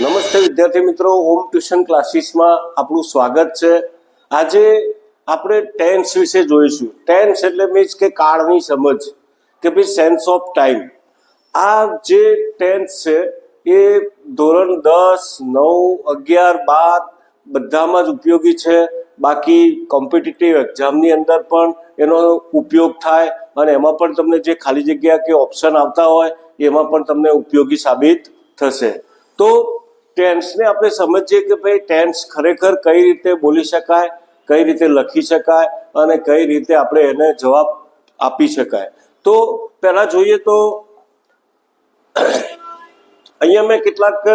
નમસ્તે વિદ્યાર્થી મિત્રો, ઓમ ટ્યુશન ક્લાસીસમાં આપણું સ્વાગત છે. આજે આપણે ટેન્સ વિશે જોઈશું. ટેન્સ એટલે મીન્સ કે કાળની સમજ, કે ભાઈ સેન્સ ઓફ ટાઈમ આ જે ટેન્સ છે, એ ધોરણ દસ, નવ, અગિયાર, બાર બધામાં જ ઉપયોગી છે. બાકી કોમ્પિટિટિવ એક્ઝામની અંદર પણ એનો ઉપયોગ થાય અને એમાં પણ તમને જે ખાલી જગ્યા કે ઓપ્શન આવતા હોય, એમાં પણ તમને ઉપયોગી સાબિત થશે. તો ટેન્સને આપણે સમજીએ કે ભાઈ ટેન્સ ખરેખર કઈ રીતે બોલી શકાય, કઈ રીતે લખી શકાય અને કઈ રીતે આપણે એને જવાબ આપી શકાય. તો પહેલાં જોઈએ તો અહીંયા મેં કેટલાક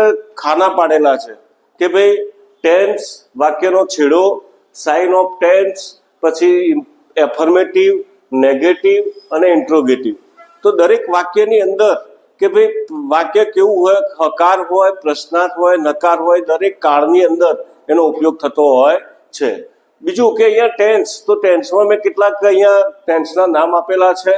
ખાના પાડેલા છે કે ભાઈ ટેન્સ વાક્યનો છેડો, સાઇન ઓફ ટેન્સ, પછી એફર્મેટિવ, નેગેટિવ અને ઇન્ટ્રોગેટિવ. તો દરેક વાક્યની અંદર કે ભાઈ વાક્ય કેવું હોય, હકાર હોય, પ્રશ્નાર્થ હોય, નકાર હોય, દરેક કાળની અંદર એનો ઉપયોગ થતો હોય છે. બીજું કે અહીંયા ટેન્સ તો ટેન્સમાં મેં કેટલાક અહીંયા ટેન્સના નામ આપેલા છે.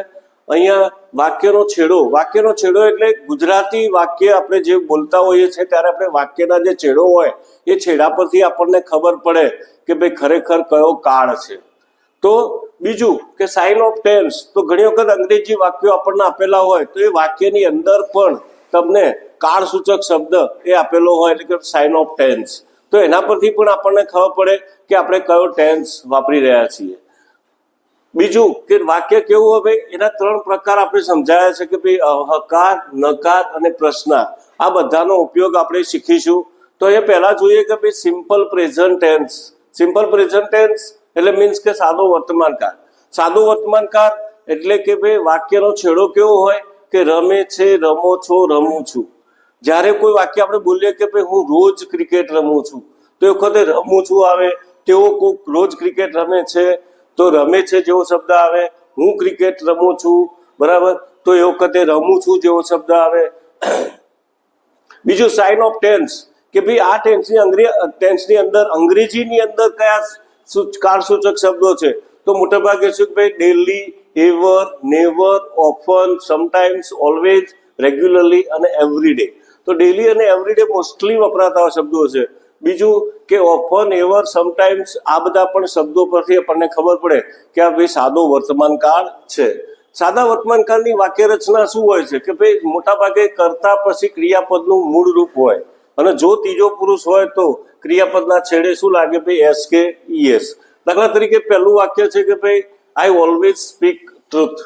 અહીંયા વાક્યનો છેડો વાક્યનો છેડો એટલે ગુજરાતી વાક્ય આપણે જે બોલતા હોઈએ છીએ ત્યારે આપણે વાક્યના જે છેડો હોય એ છેડા પરથી આપણને ખબર પડે કે ભાઈ ખરેખર કયો કાળ છે. તો બીજું કે સાઇન ઓફ ટેન્સ તો ઘણી વખત અંગ્રેજી વાક્યો આપણને આપેલા હોય તો એ વાક્યની અંદર પણ તમને કાળસૂચક શબ્દ એ આપેલો હોય એટલે કે સાઇન ઓફ ટેન્સ તો એના પરથી પણ આપણને ખબર પડે કે આપણે કયો ટેન્સ વાપરી રહ્યા છીએ. બીજું કે વાક્ય કેવું ભાઈ? એના ત્રણ પ્રકાર આપણે સમજાયા છે કે ભાઈ હકાર નકાર અને પ્રશ્નાર્થ આ બધાનો ઉપયોગ આપણે શીખીશું. તો એ પહેલા જોઈએ કે ભાઈ simple present tense simple present tense એટલે મીન્સ કે સાદો વર્તમાનકાળ. સાદો વર્તમાનકાળ એટલે કે ભાઈ વાક્યનો છેડો કેવો હોય કે રમે છે, રમો છો, રમું છું. જ્યારે કોઈ વાક્ય આપણે બોલીએ કે ભાઈ હું રોજ ક્રિકેટ રમું છું, તો એ વખતે રમું છું આવે, તેઓ કોઈક રોજ ક્રિકેટ રમે છે, તો રમે છે જેવો શબ્દ આવે, હું ક્રિકેટ રમું છું, બરાબર? તો એ વખતે રમું છું જેવો શબ્દ આવે. બીજું સાઇન ઓફ ટેન્સ કે ભાઈ આ ટેન્સની અંગ્રે ટેન્સની અંદર અંગ્રેજીની અંદર કયા સૂચ- કાળસૂચક શબ્દો છે. તો મોટાભાગે શું ભાઈ daily ever never often sometimes always regularly અને એવરીડે તો ડેલી અને એવરીડે મોસ્ટલી વપરાતા શબ્દો છે. બીજું કે ઓફન એવર સમટાઈમ્સ આ બધા પણ શબ્દો પરથી આપણને ખબર પડે કે આ ભાઈ સાદો વર્તમાન કાળ છે. સાદા વર્તમાન કાળની વાક્ય રચના શું હોય છે? કે ભાઈ મોટાભાગે કરતા પછી ક્રિયાપદનું મૂળ રૂપ હોય. અને જો ત્રીજો પુરુષ હોય તો ક્રિયાપદના છેડે શું લાગે ભાઈ? એસ કે ઈએસ દાખલા તરીકે પહેલું વાક્ય છે કે ભાઈ I always speak truth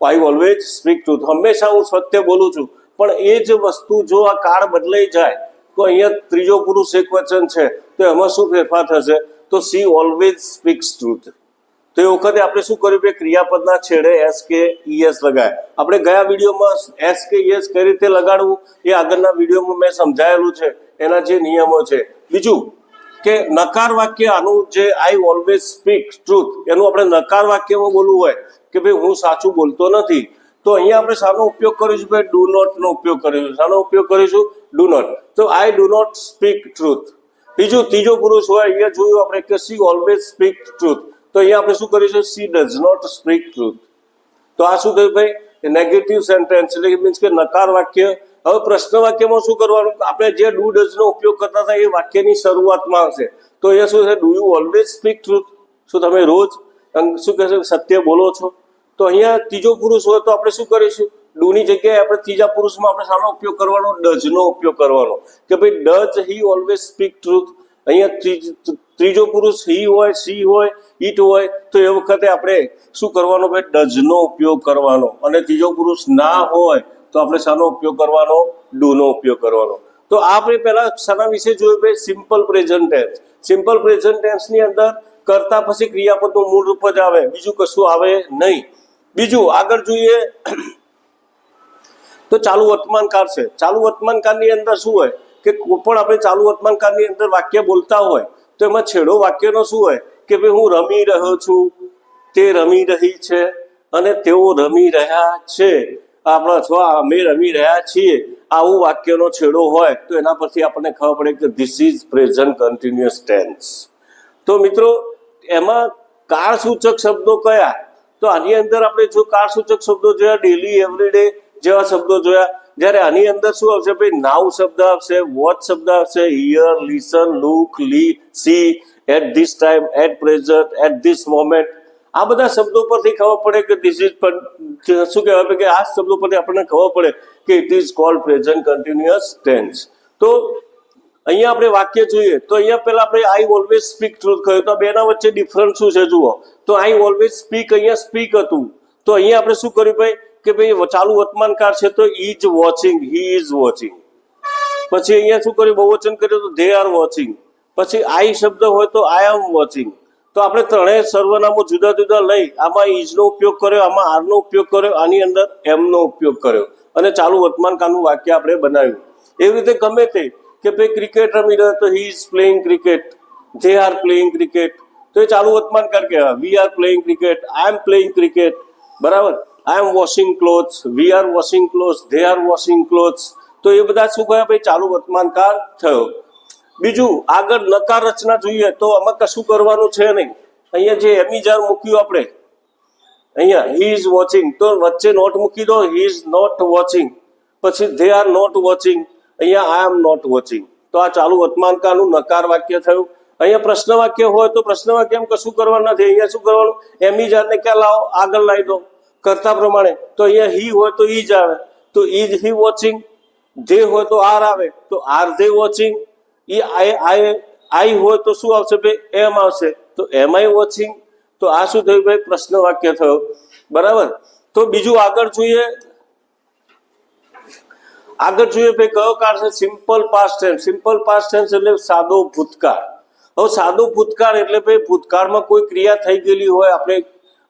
I always speak truth હંમેશા હું સત્ય બોલું છું, પણ એ જ વસ્તુ જો આ કાળ બદલાઈ જાય, તો અહીંયા ત્રીજો પુરુષ એક વચન છે, તો એમાં શું ફેરફાર થશે? તો સી ઓલવેઝ સ્પીક્સ ટ્રુથ તો એ વખતે આપણે શું કર્યું કે ક્રિયાપદના છેડે એસ કે ઈએસ લગાય. આપણે ગયા વિડીયોમાં એસ કે ઈએસ કઈ રીતે લગાડવું એ આગળના વિડીયોમાં મેં સમજાયેલું છે, એના જે નિયમો છે. બીજું કે નકાર વાક્ય આનું જે આઈ ઓલવેઝ સ્પીક ટ્રુથ એનું આપણે નકાર વાક્યમાં બોલવું હોય કે ભાઈ હું સાચું બોલતો નથી, તો અહીંયા આપણે શાનો ઉપયોગ કરીશું ભાઈ? ડુ નોટ નો ઉપયોગ કરીશું. શાનો ઉપયોગ કરીશું? ડુ નોટ તો I do not speak truth બીજું ત્રીજો પુરુષ હોય, અહીંયા જોયું આપણે કે સી ઓલવેઝ સ્પીક ટ્રુથ તો અહીંયા આપણે શું કરીશું she does not speak truth તો આ શું થયું ભાઈ? નેગેટિવ સેન્ટેન્સ એટલે મીન્સ કે નકાર વાક્ય. હવે પ્રશ્ન વાક્યમાં શું કરવાનું? આપણે જે ડુ ડઝ નો ઉપયોગ કરતા હતા એ વાક્યની શરૂઆતમાં આવશે. તો અહીંયા શું છે do you always speak truth શું તમે રોજ શું કહેશો? સત્ય બોલો છો? તો અહીંયા ત્રીજો પુરુષ હોય તો આપણે શું કરીશું? ડુની જગ્યાએ આપણે ત્રીજા પુરુષમાં આપણે સામે ઉપયોગ કરવાનો? ડઝ નો ઉપયોગ કરવાનો. કે ભાઈ does he always speak truth અહીંયા ત્રીજ- પુરુષ હી હોય સી હોય, ઈટ હોય, તો એ વખતે આપણે શું કરવાનો ભાઈ? ડજનો ઉપયોગ કરવાનો. અને ત્રીજો પુરુષ ના હોય, તો આપણે શાનો ઉપયોગ કરવાનો? ડુ નો ઉપયોગ કરવાનો. તો આપણે પહેલા શાના વિશે જોયું ભાઈ simple present tense simple present ટેન્સની અંદર કરતા પછી ક્રિયાપદનું મૂળ રૂપ જ આવે. બીજું કશું આવે નહીં. બીજું, આગળ જોઈએ. તો ચાલુ વર્તમાન કાળ છે. ચાલુ વર્તમાન કાળની અંદર શું હોય? કે કોઈ પણ આપણે ચાલુ વર્તમાન કાળની અંદર વાક્ય બોલતા હોય તો એમાં છેડો વાક્યનો શું હોય? કે ભાઈ, હું રમી રહ્યો છું, તે રમી રહી છે અને તેઓ રમી રહ્યા છે. આપણા અથવા અમે રમી રહ્યા છીએ. આવું વાક્યનો છેડો હોય તો એના પરથી આપણને ખબર પડે કે this is present continuous tense તો મિત્રો, એમાં કાળસૂચક શબ્દો કયા? તો આની અંદર આપણે જો કાળસૂચક શબ્દો જોયા ડેલી એવરીડે જેવા શબ્દો જોયા જ્યારે આની અંદર શું આવશે ભાઈ? નાવ શબ્દ આવશે, વોચ શબ્દ આવશે, હિયર, લિસન, લુક, લી, see, at this time, at present, at this moment. આ બધા શબ્દો પરથી ખબર પડે કે ધીસ ઇઝ શું કહેવાય કે આ શબ્દો પરથી આપણને ખબર પડે કે it is called present continuous tense. તો અહીંયા આપણે વાક્ય જોઈએ. તો અહીંયા પેલા આપણે આઈ ઓલવેઝ સ્પીક ટ્રુથ કહ્યું. તો બેના વચ્ચે ડિફરન્સ શું છે જુઓ. તો આઈ ઓલવેઝ સ્પીક અહીંયા સ્પીક હતું. તો અહીંયા આપણે શું કર્યું ભાઈ? કે ભાઈ ચાલુ વર્તમાનકાર છે તો is watching he is watching પછી અહીંયા શું કર્યું? બહુવચન કર્યું તો ધે આર વોચિંગ પછી આઈ શબ્દ હોય તો આઈ એમ વોચિંગ તો આપણે ત્રણેય સર્વનામો જુદા જુદા લઈ, આમાં ઇઝનો ઉપયોગ કર્યો, આમાં આરનો ઉપયોગ કર્યો, આની અંદર એમનો ઉપયોગ કર્યો. અને ચાલુ વર્તમાનકાળનું વાક્ય આપણે બનાવ્યું. એવી રીતે ગમે તે કે ભાઈ ક્રિકેટ રમી રહ્યો તો he is playing cricket they are playing cricket તો એ ચાલુ વર્તમાન કાળ કહેવાય. We are playing cricket I am playing cricket બરાબર? I am washing clothes we are washing clothes they are washing clothes તો એ બધા શું કહેવાય ભાઈ, ચાલુ વર્તમાનકાળ થયો. બીજું, આગળ નકાર રચના જોઈએ તો આમાં કશું કરવાનું છે નહીં. અહીંયા જે એમિજાર મૂક્યું આપણે, અહીંયા હી ઇઝ વોચિંગ તો વચ્ચે નોટ મૂકી દો હી ઇઝ નોટ વોચિંગ પછી ધે આર નોટ વોચિંગ અહીંયા આઈ એમ નોટ વોચિંગ તો આ ચાલુ વર્તમાનકાળનું નકાર વાક્ય થયું. અહીંયા પ્રશ્ન વાક્ય હોય તો પ્રશ્ન વાક્ય એમ કશું કરવાનું નથી. અહીંયા શું કરવાનું? એમિજારને ક્યાં લાવો? આગળ લાવી દો. કરતા પ્રમાણે તો અહીંયા હી હોય તો ઈ જ આવે. તો ઇઝ હી વોચિંગ ધે હોય તો આર આવે. તો આર ધે વોચિંગ ઈ આઈ આઈ આઈ હોય તો શું આવશે ભાઈ? એમ આવશે. તો એમ આઈ વોચિંગ તો આ શું થયું ભાઈ? પ્રશ્ન વાક્ય થયો. બરાબર? તો બીજું આગળ જોઈએ. આગળ જોઈએ ભાઈ, કયો કાળ છે? Simple past tense simple past tense એટલે સાદો ભૂતકાળ. હવે સાદો ભૂતકાળ એટલે ભાઈ, ભૂતકાળમાં કોઈ ક્રિયા થઈ ગયેલી હોય, આપણે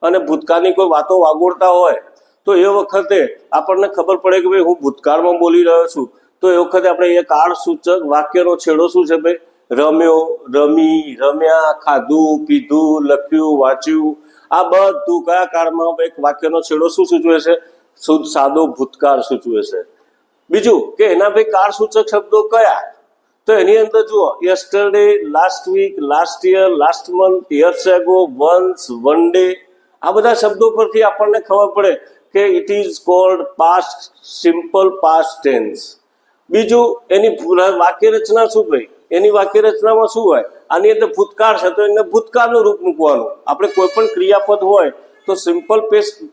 અને ભૂતકાળની કોઈ વાતો વાગોળતા હોય, તો એ વખતે આપણને ખબર પડે કે ભાઈ હું ભૂતકાળમાં બોલી રહ્યો છું. તો એ વખતે આપણે એ કાળ સૂચક વાક્યનો છેડો શું છે ભાઈ? રમ્યો, રમી, રમ્યા, ખાધું, પીધું, લખ્યું, વાંચ્યું. આ બધું કયા કાળમાં એક વાક્યનો છેડો શું સૂચવે છે? શુદ્ધ સાદો ભૂતકાળ સૂચવે છે. બીજું કે એના ભાઈ કાળ સૂચક શબ્દો કયા? તો એની અંદર જુઓ yesterday last week last year last month years ago once one day આ બધા શબ્દો પરથી આપણને ખબર પડે કે it is called past simple past tense બીજું, એની વાક્ય રચના શું ભાઈ? એની વાક્ય રચનામાં શું હોય? આની અંદર ભૂતકાળ છે, તો એને ભૂતકાળનું રૂપ મૂકવાનું. આપણે કોઈ પણ ક્રિયાપદ હોય, તો સિમ્પલ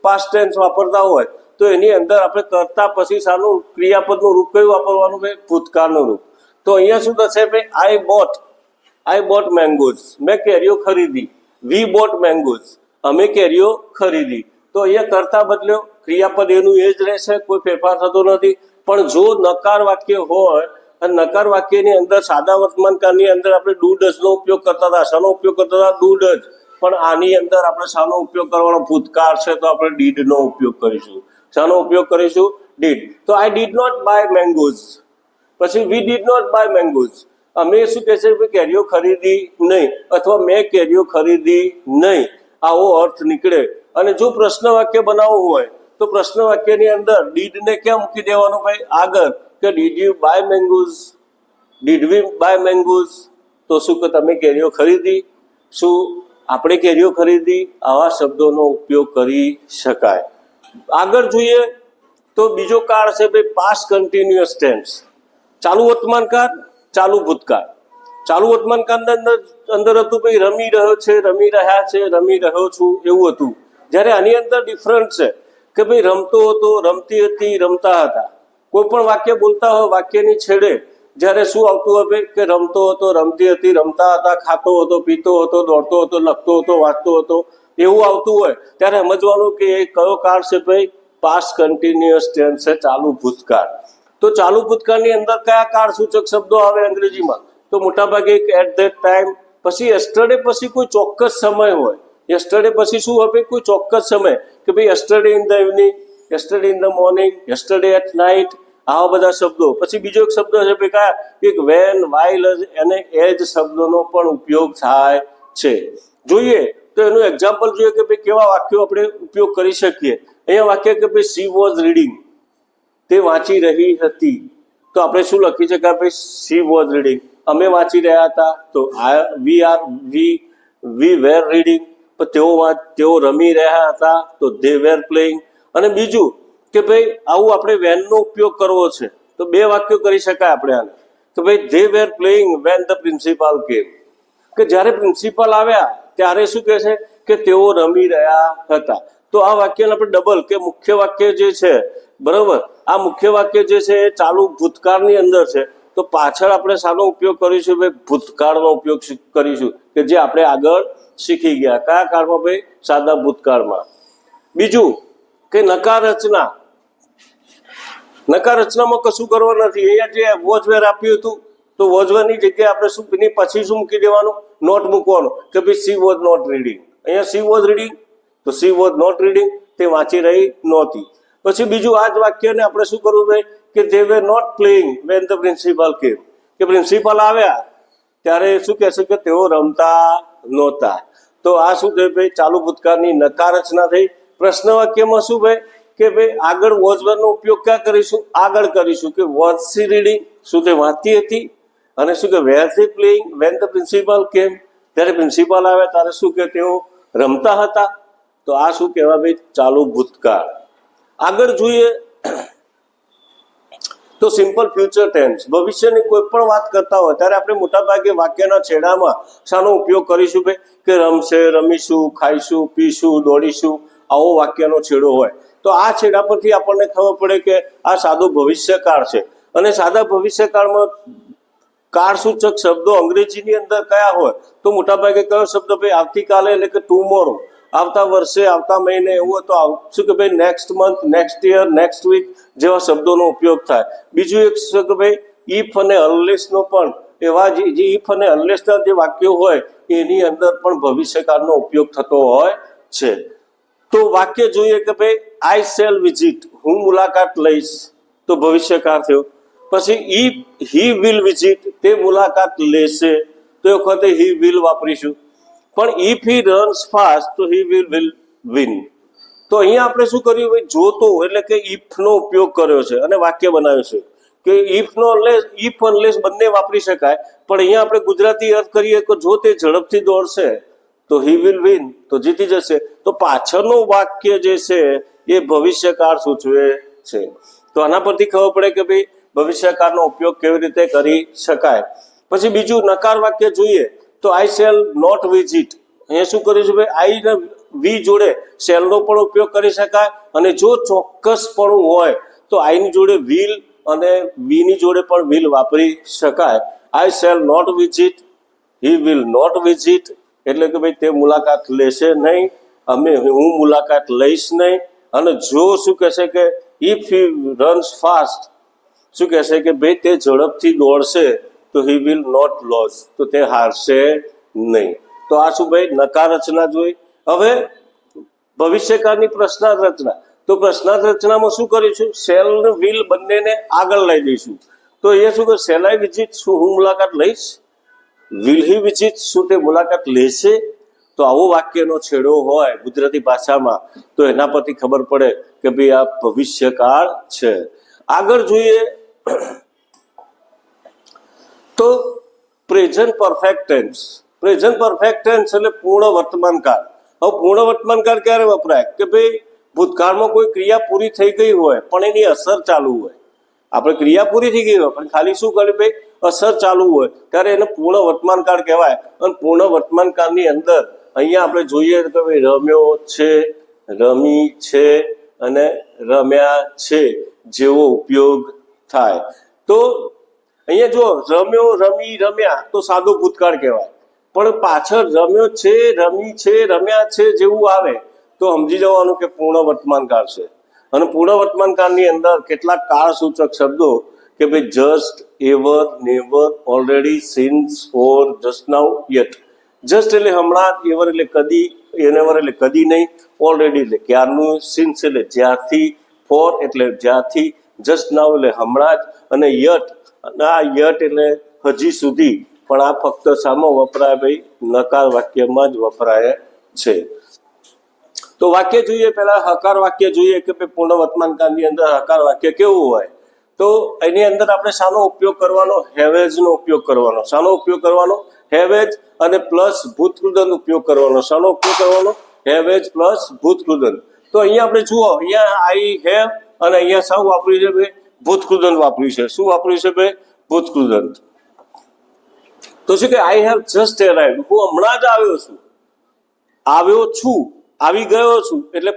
પાસ્ટ ટેન્સ વાપરતા હોય, તો એની અંદર આપણે કરતા પછી સાનું ક્રિયાપદનું રૂપ કયું વાપરવાનું ભાઈ? ભૂતકાળનું રૂપ. તો અહીંયા શું થશે ભાઈ? I bought I bought mangoes મેં કેરીઓ ખરીદી. વી બોટ મેંગોઝ અમે કેરીઓ ખરીદી. તો અહીંયા કરતા બદલ્યો ક્રિયાપદ એનું એ જ રહેશે, કોઈ ફેરફાર થતો નથી. પણ જો નકાર વાક્ય હોય, અને નકાર વાક્યની અંદર સાદા વર્તમાનકાળની અંદર આપણે ડુ ઉપયોગ કરતા હતા. શાનો ઉપયોગ કરતા હતા? ડુ પણ આની અંદર આપણે શાનો ઉપયોગ કરવાનો ભૂતકાળ છે, તો આપણે ડીડનો ઉપયોગ કરીશું. શાનો ઉપયોગ કરીશું? ડીડ. તો I did not buy mangoes પછી we did not buy mangoes અમે શું કહે છે? કે કેરીઓ ખરીદી નહીં. અથવા મેં કેરીઓ ખરીદી નહીં. આવો અર્થ નીકળે. અને જો પ્રશ્ન વાક્ય બનાવવું હોય, તો પ્રશ્ન વાક્યની અંદર ડીડને ક્યાં મૂકી દેવાનું ભાઈ? આગળ, કે did you buy mangoes did we buy mangoes તો શું કે, તમે કેરીઓ ખરીદી? શું? આપણે કેરીઓ ખરીદી. આવા શબ્દોનો ઉપયોગ કરી શકાય. આગળ જોઈએ, તો બીજો કાળ છે ભાઈ પાસ્ટ કન્ટિન્યુઅસ ટેન્સ ચાલુ વર્તમાન કાળ ચાલુ ભૂતકાળ. ચાલુ વર્તમાન અંદર અંદર હતું ભાઈ, રમી રહ્યો છે, રમી રહ્યા છે, રમી રહ્યો છું, એવું હતું. જ્યારે આની અંદર ડિફરન્ટ છે કે ભાઈ, રમતો હતો, રમતી હતી, રમતા હતા. કોઈ પણ વાક્ય બોલતા હોય, વાક્યની છેડે જ્યારે શું આવતું ભાઈ, કે રમતો હતો, રમતી હતી, રમતા હતા, ખાતો હતો, પીતો હતો, દોડતો હતો, લખતો હતો, વાંચતો હતો, એવું આવતું હોય, ત્યારે સમજવાનું કે એ કયો કાળ છે ભાઈ? પાસ્ટ કન્ટિન્યુઅસ ટેન્સ છે, ચાલુ ભૂતકાળ. તો ચાલુ ભૂતકાળની અંદર કયા કાળ સૂચક શબ્દો આવે અંગ્રેજીમાં? તો મોટાભાગે એટ ધેટ ટાઈમ પછી યસ્ટરડે પછી કોઈ ચોક્કસ સમય હોય. યસ્ટરડે પછી શું હોય કોઈ ચોક્કસ સમય કે ભાઈ yesterday in the evening yesterday in the morning yesterday at night આવા બધા શબ્દો. પછી બીજો એક શબ્દ છે ભાઈ કયા એક વેન વાઇલ અને એજ શબ્દોનો પણ ઉપયોગ થાય છે. જોઈએ, તો એનું એક્ઝામ્પલ જોઈએ કે ભાઈ કેવા વાક્યો આપણે ઉપયોગ કરી શકીએ. અહીંયા વાક્ય કે ભાઈ સી વોઝ રીડિંગ તે વાંચી રહી હતી. તો આપણે શું લખી શકાય ભાઈ સી વોઝ રીડિંગ અમે વાંચી રહ્યા હતા તો આ we are V V wear reading તેઓ તેઓ રમી રહ્યા હતા તો દે વેર પ્લેઇંગ અને બીજું કે ભાઈ આવું આપણે વેનનો ઉપયોગ કરવો છે. તો બે વાક્યો કરી શકાય આપણે આને. તો ભાઈ they were playing when the principal came કે જ્યારે પ્રિન્સિપાલ આવ્યા, ત્યારે શું કહે છે? કે તેઓ રમી રહ્યા હતા. તો આ વાક્યને આપણે ડબલ કે મુખ્ય વાક્ય જે છે, બરોબર? આ મુખ્ય વાક્ય જે છે, એ ચાલુ ભૂતકાળની અંદર છે. તો પાછળ આપણે શાનો ઉપયોગ કરીશું ભાઈ ભૂતકાળનો ઉપયોગ કરીશું કે જે આપણે આગળ શીખી ગયા. કયા કાળમાં ભાઈ? સાદા ભૂતકાળમાં. બીજું કે નકાર રચના નકાર રચનામાં કશું કરવા નથી. અહીંયા જે વોચવેર આપ્યું હતું, તો વોચવેરની જગ્યાએ આપણે શું પછી શું મૂકી દેવાનું? નોટ મૂકવાનું. કે ભાઈ સી વોઝ નોટ રીડિંગ. અહીંયા સી વોઝ રીડિંગ, તો સી વોઝ નોટ રીડિંગ તે વાંચી રહી નહોતી. પછી બીજું આ જ વાક્યને આપણે શું કરવું ભાઈ? કે they were not playing when the principal came કે પ્રિન્સિપાલ આવ્યા, ત્યારે શું કહેશે કે તેઓ રમતા નહોતા. તો આ શું થયું ભાઈ? ચાલુ ભૂતકાળની નકાર રચના થઈ. પ્રશ્ન વાક્યમાં શું ભાઈ? કે ભાઈ, આગળ વોઝવરનો ઉપયોગ ક્યાં કરીશું? આગળ કરીશું કે વોઝ સી રીડિંગ શું તે વાંચતી હતી? અને શું કે were she playing when the principal came ત્યારે પ્રિન્સિપાલ આવ્યા, ત્યારે શું કે તેઓ રમતા હતા? તો આ શું કહેવાય ભાઈ? ચાલુ ભૂતકાળ. આગળ જોઈએ તો સિમ્પલ ફ્યુચર ટેન્સ ભવિષ્યની કોઈ પણ વાત કરતા હોય, ત્યારે આપણે મોટાભાગે વાક્યના છેડામાં શાનો ઉપયોગ કરીશું ભાઈ? કે રમશે, રમીશું, ખાઈશું, પીશું, દોડીશું, આવો વાક્યનો છેડો હોય. તો આ છેડા પરથી આપણને ખબર પડે કે આ સાદો ભવિષ્યકાળ છે. અને સાદા ભવિષ્યકાળમાં કાળસૂચક શબ્દો અંગ્રેજીની અંદર કયા હોય? તો મોટાભાગે કયો શબ્દ ભાઈ? આવતીકાલે એટલે કે ટુમોરો આવતા વર્ષે, આવતા મહિને એવું હોય તો શું કે ભાઈ next month next year next week જેવા શબ્દોનો ઉપયોગ થાય. બીજું એક છે કે ભાઈ ઇફ અને અનલેસનો પણ એવા જે ઇફ અને અનલેસના જે વાક્યો હોય, એની અંદર પણ ભવિષ્યકાળનો ઉપયોગ થતો હોય છે. તો વાક્ય જોઈએ કે ભાઈ આઈ સેલ વિઝિટ હું મુલાકાત લઈશ. તો ભવિષ્યકાળ થયો. પછી ઈ હી વિલ વિઝિટ તે મુલાકાત લેશે. તો એ વખતે હી વિલ વાપરીશું. પણ ઇફ હી રન્સ ફાસ્ટ તો હી વિલ વિલ વિન તો અહીંયા આપણે શું કર્યું? ભાઈ, જોતો એટલે કે if નો ઉપયોગ કર્યો છે અને વાક્ય બનાવ્યું છે કે if નો અનલેસ ઇફ અનલેસ બંને વાપરી શકાય, પણ અહીંયા આપણે ગુજરાતી અર્થ કરીએ કે જો તે ઝડપથી દોડશે, તો હી વિલ વિન તો જીતી જશે. તો પાછળનું વાક્ય જે છે એ ભવિષ્યકાળ સૂચવે છે. તો આના પરથી ખબર પડે કે ભાઈ, ભવિષ્યકાળનો ઉપયોગ કેવી રીતે કરી શકાય. પછી બીજું નકાર વાક્ય જોઈએ. તો આઈ શેલ નોટ વિઝિટ અહીંયા શું કરીશું ભાઈ? આઈ વી જોડે શેલનો પણ ઉપયોગ કરી શકાય અને જો ચોક્કસપણું હોય તો આઈની જોડે વિલ અને વીની જોડે પણ વિલ વાપરી શકાય. I shall not visit he will not visit એટલે કે ભાઈ તે મુલાકાત લેશે નહીં. અમે હું મુલાકાત લઈશ નહીં. અને જો શું કહેશે કે ઇફ હી રન્સ ફાસ્ટ શું કહેશે કે ભાઈ તે ઝડપથી દોડશે તો હી વિલ નોટ લોસ તો તે હારશે નહીં. તો આ શું ભાઈ નકાર રચના જોઈ. હવે ભવિષ્યકાળની પ્રશ્નાર્થ રચના તો પ્રશ્નાર્થ રચનામાં શું કરીશું? સેલ વિલ બંનેને આગળ લઈ દઈશું તો એ શું કે સેલાઈ વિઝિટ શું હું મુલાકાત લઈશ? વિલ હી વિઝિટ શું તે મુલાકાત લેશે? તો આવો વાક્યનો છેડો હોય ગુજરાતી ભાષામાં, તો એના પરથી ખબર પડે કે ભાઈ આ ભવિષ્યકાળ છે. આગળ જોઈએ તો present perfect tense present perfect tense એટલે પૂર્ણ વર્તમાન કાળ હવે પૂર્ણ વર્તમાન કાળ ક્યારે વપરાય? કે ભાઈ ભૂતકાળમાં કોઈ ક્રિયા પૂરી થઈ ગઈ હોય, પણ એની અસર ચાલુ હોય. આપણે ક્રિયા પૂરી થઈ ગઈ હોય, પણ ખાલી શું કરે ભાઈ? અસર ચાલુ હોય. ત્યારે એને પૂર્ણ વર્તમાન કાળ કહેવાય. અને પૂર્ણ વર્તમાન કાળની અંદર અહીંયા આપણે જોઈએ કે ભાઈ રમ્યો છે, રમી છે અને રમ્યા છે જેવો ઉપયોગ થાય. તો અહીંયા જો રમ્યો, રમી, રમ્યા તો સાદો ભૂતકાળ કહેવાય. પણ પાછળ રમ્યો છે, રમી છે, રમ્યા છે જેવું આવે, તો સમજી જવાનું કે પૂર્ણ વર્તમાન કાળ છે. અને પૂર્ણ વર્તમાન કાળની અંદર કેટલાક કાળ સૂચક શબ્દો કે ભાઈ just ever never already since for just now yet just એટલે હમણાં એવર એટલે કદી એનેવર એટલે કદી નહીં ઓલરેડી એટલે ક્યારનું સિન્સ એટલે જ્યારથી ફોર એટલે જ્યાંથી જસ્ટ નાવ એટલે હમણાં જ, અને યટ અને આ યટ એટલે હજી સુધી પણ આ ફક્ત સામો વપરાય ભાઈ, નકાર વાક્યમાં જ વપરાય છે. તો વાક્ય જોઈએ, પેલા હકાર વાક્ય જોઈએ કે ભાઈ પૂર્ણ વર્તમાન કાળની અંદર હકાર વાક્ય કેવું હોય? તો એની અંદર આપણે શાનો ઉપયોગ કરવાનો? હેવેજ નો ઉપયોગ કરવાનો. શાનો ઉપયોગ કરવાનો? હેવેજ અને પ્લસ ભૂતકૃદન ઉપયોગ કરવાનો. શાનો ઉપયોગ કરવાનો? હેવેજ પ્લસ ભૂતકૃદન. તો અહીંયા આપણે જુઓ, અહીંયા આઈ હેવ અને અહીંયા સૌ વાપર્યું છે ભાઈ. ભૂતકૃદંત વાપર્યું છે. શું વાપર્યું છે ભાઈ? ભૂતકૃદંત. તો શું કે આઈ હેવ જસ્ટ એરાઇવ હું હમણાં જ આવ્યો છું. આવ્યો છું. આવી ગયો છું. એટલે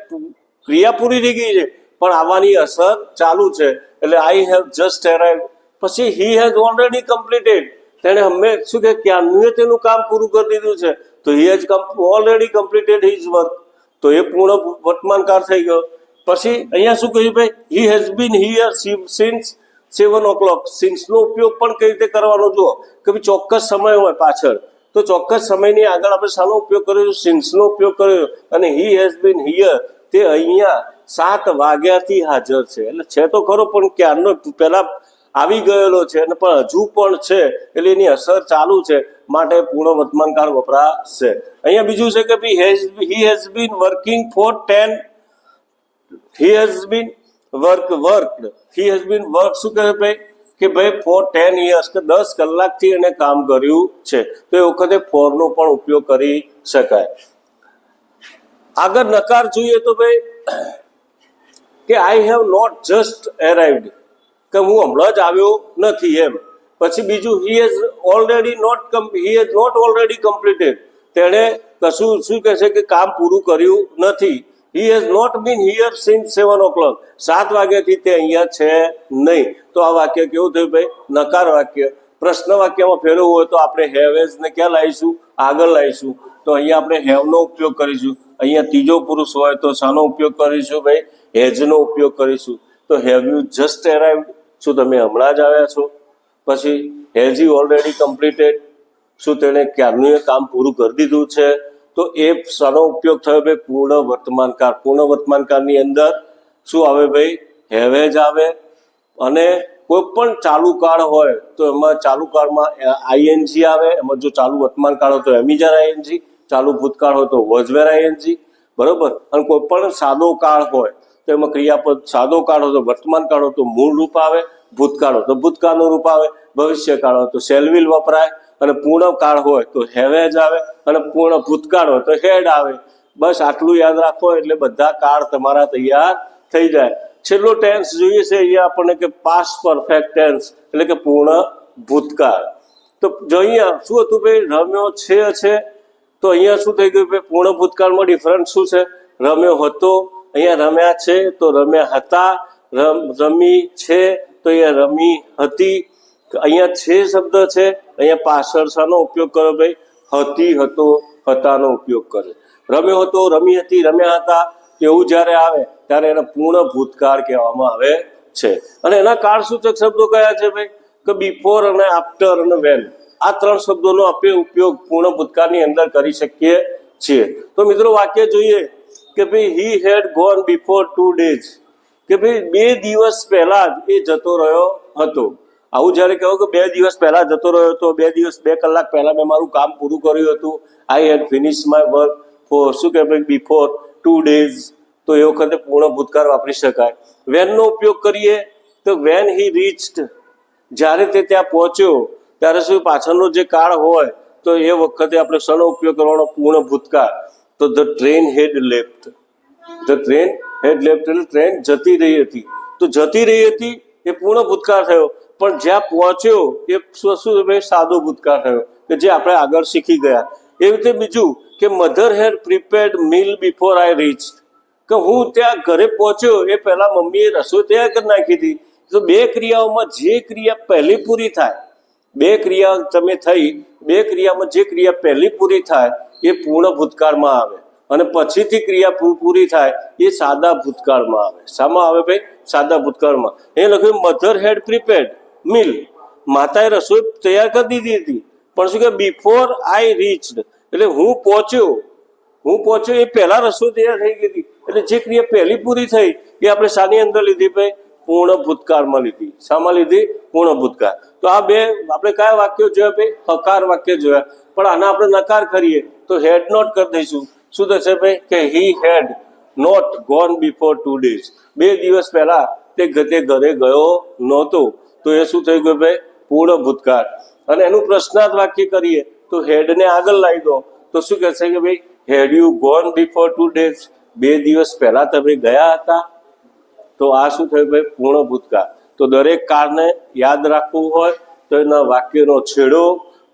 ક્રિયા પૂરી થઈ ગઈ છે. પણ આવવાની અસર ચાલુ છે. એટલે આઈ હેવ જસ્ટ એરાઇવ પછી હી હેઝ ઓલરેડી કમ્પ્લીટેડ તેણે હમે, શું કે ક્યારનું તેનું કામ પૂરું કરી દીધું છે? તો he has already completed his work તો એ પૂર્ણ વર્તમાનકાર થઈ ગયો. પછી અહીંયા શું કહ્યું ભાઈ? He has been here since seven o'clock સિન્સનો ઉપયોગ પણ કઈ રીતે કરવાનો? જુઓ, કે ભાઈ ચોક્કસ સમય હોય પાછળ. તો ચોક્કસ સમયની આગળ આપણે શાનો ઉપયોગ કર્યો? સિન્સનો ઉપયોગ કર્યો. અને હી હેઝ બીન હિયર તે અહીંયા સાત વાગ્યાથી હાજર છે. એટલે છે તો ખરો, પણ ક્યારનો પહેલા આવી ગયેલો છે અને પણ હજુ પણ છે. એટલે એની અસર ચાલુ છે. માટે પૂર્ણ વર્તમાનકાળ વપરાશે. અહીંયા બીજું છે કે he has been working for ten he has been work worked he has been work શું કહે ભાઈ? કે ભાઈ ફોર ટેન યર્સ કે દસ કલાકથી એને કામ કર્યું છે. તો એ વખતે ફોરનો પણ ઉપયોગ કરી શકાય. આગળ નકાર જોઈએ તો ભાઈ, કે I have not just arrived કે હું હમણાં જ આવ્યો નથી એમ. પછી બીજું he has already not he has not already completed તેણે કશું શું કહે છે કે કામ પૂરું કર્યું નથી. He has not been here since seven o'clock સાત વાગ્યાથી તે અહીંયા છે નહીં. તો આ વાક્ય કેવું થયું ભાઈ? નકાર વાક્ય. પ્રશ્ન વાક્યમાં ફેરવવું હોય તો આપણે હેવ ને ક્યાં લાવીશું? આગળ લાવીશું. તો અહીંયા આપણે હેવનો ઉપયોગ કરીશું. અહીંયા ત્રીજો પુરુષ હોય તો શાનો ઉપયોગ કરીશું ભાઈ? હેઝનો ઉપયોગ કરીશું. તો હેવ યુ જસ્ટ એરાઈવ શું તમે હમણાં જ આવ્યા છો? પછી હેઝ યુ ઓલરેડી કમ્પ્લીટેડ શું તેણે ક્યારનું એ કામ પૂરું કરી દીધું છે? તો એ શાનો ઉપયોગ થયો ભાઈ પૂર્ણ વર્તમાનકાળ પૂર્ણ વર્તમાનકાળની અંદર શું આવે ભાઈ? હેવેજ આવે અને કોઈ પણ ચાલુ કાળ હોય તો એમાં ચાલુ કાળમાં આઈએનજી આવે. એમાં જો ચાલુ વર્તમાન કાળ હોય તો એમિજર આઈએનજી ચાલુ ભૂતકાળ હોય તો વજવેર આઈએનજી બરોબર? અને કોઈ પણ સાદો કાળ હોય તો એમાં ક્રિયાપદ, સાદો કાળ હોય તો વર્તમાન કાળ હોય તો મૂળ રૂપ આવે. ભૂતકાળ. તો ભૂતકાળનું રૂપ આવે ભવિષ્ય કાળ હોય તો સેલવિલ વપરાય અને પૂર્ણ કાળ હોય તો હેવેજ આવે અને પૂર્ણ ભૂતકાળ હોય તો હેડ આવે. બસ આટલું યાદ રાખો એટલે બધા કાળ તમારા તૈયાર થઈ જાય. છેલ્લો ટેન્સ જોઈએ છે અહીંયા આપણને કે પાસ્ટ પરફેક્ટ ટેન્સ એટલે કે પૂર્ણ ભૂતકાળ. તો જો અહીંયા શું હતું ભાઈ? રમ્યો છે છે. તો અહીંયા શું થઈ ગયું ભાઈ? પૂર્ણ ભૂતકાળમાં ડિફરન્સ શું છે? રમ્યો હતો, અહીંયા રમ્યા છે, તો રમ્યા હતા. રમ છે તો એ રમી હતી. અહીંયા છે શબ્દ છે, અહીંયા પાછળ ઉપયોગ કરો ભાઈ. હતી, હતો, હતાનો ઉપયોગ કરે. રમ્યો હતો, રમી હતી, રમ્યા હતા, એવું જ્યારે આવે ત્યારે એને પૂર્ણ ભૂતકાળ કહેવામાં આવે છે. અને એના કાળસૂચક શબ્દો કયા છે ભાઈ? કે બિફોર અને આફ્ટર અને વેન આ ત્રણ શબ્દોનો આપણે ઉપયોગ પૂર્ણ ભૂતકાળની અંદર કરી શકીએ છીએ. તો મિત્રો વાક્ય જોઈએ કે ભાઈ he had gone before two days કે ભાઈ બે દિવસ પહેલા જ એ જતો રહ્યો હતો. આવું જ્યારે કહો કે બે દિવસ પહેલા જતો રહ્યો હતો, બે દિવસ, બે કલાક પહેલા મેં મારું કામ પૂરું કર્યું હતું. I had finish my work for શું કે ભાઈ બિફોર ટુ ડેઝ તો એ વખતે પૂર્ણ ભૂતકાળ વાપરી શકાય. વેનનો ઉપયોગ કરીએ તો વેન હી રીચ્ડ જ્યારે તે ત્યાં પહોંચ્યો, ત્યારે શું પાછળનો જે કાળ હોય, તો એ વખતે આપણે સનો ઉપયોગ કરવાનો? પૂર્ણ ભૂતકાળ. તો the train had left the train had left train જતી રહી હતી. તો જતી રહી હતી એ પૂર્ણ ભૂતકાળ થયો. પણ જ્યાં પહોંચ્યો એ શું ભાઈ સાદો ભૂતકાળ થયો કે જે આપણે આગળ શીખી ગયા. એવી રીતે બીજું કે mother had prepared meal before I reach કે હું ત્યાં ઘરે પહોંચ્યો એ પહેલા મમ્મીએ રસોઈ તૈયાર કરી નાખી હતી. તો બે ક્રિયાઓમાં જે ક્રિયા પહેલી પૂરી થાય, બે ક્રિયા તમે થઈ, બે ક્રિયામાં જે ક્રિયા પહેલી પૂરી થાય એ પૂર્ણ ભૂતકાળમાં આવે. અને પછીથી ક્રિયા પૂરી થાય એ સાદા ભૂતકાળમાં આવે. શામાં આવે ભાઈ? સાદા ભૂતકાળમાં. એ લખ્યું મધર હેડ પ્રિપેર્ડ મિલ માતાએ રસોઈ તૈયાર કરી દીધી હતી. પણ શું કે બિફોર આઈ રીચડ એટલે હું પહોંચ્યો. હું પહોંચ્યો એ પહેલા રસોઈ તૈયાર થઈ ગઈ હતી. એટલે જે ક્રિયા પહેલી પૂરી થઈ એ આપણે શાની અંદર લીધી ભાઈ? પૂર્ણ ભૂતકાળમાં લીધી. શામાં લીધી પૂર્ણ ભૂતકાળ. તો આ બે, આપણે કયા વાક્યો જોયા ભાઈ? હકાર વાક્ય જોયા. પણ આના આપણે નકાર કરીએ તો હેડ નોટ કરી દઈશું. શું થશે ભાઈ? કે he had not gone before two days બે દિવસ પહેલા તે ગતે ઘરે ગયો નહોતો. તો એ શું થઈ ગયું ભાઈ? પૂર્ણ ભૂતકાળ. અને એનું પ્રશ્નાર્થ વાક્ય કરીએ, તો હેડને આગળ લાવી દો. તો શું કહેશે કે ભાઈ? Had you gone before two days બે દિવસ પહેલા તમે ગયા હતા. તો આ શું થયું ભાઈ? પૂર્ણ ભૂતકાળ. તો દરેક કાળને યાદ રાખવું હોય, તો એના વાક્યનો છેડો,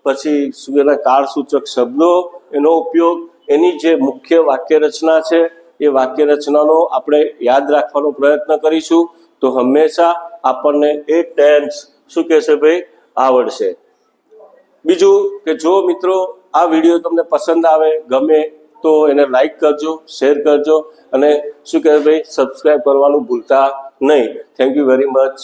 પછી એના કાળ સૂચક શબ્દો, એનો ઉપયોગ એની જે મુખ્ય વાક્ય રચના છે, એ વાક્ય રચનાનો આપણે યાદ રાખવાનો પ્રયત્ન કરીશું. તો હંમેશા આપણને એ ટેન્સ શું કહેશે ભાઈ? આવડશે. બીજું કે જો મિત્રો આ વીડિયો તમને પસંદ આવે, ગમે, તો એને લાઈક કરજો, શેર કરજો અને શું કહેશે ભાઈ? સબસ્ક્રાઈબ કરવાનું ભૂલતા નહીં. Thank you very much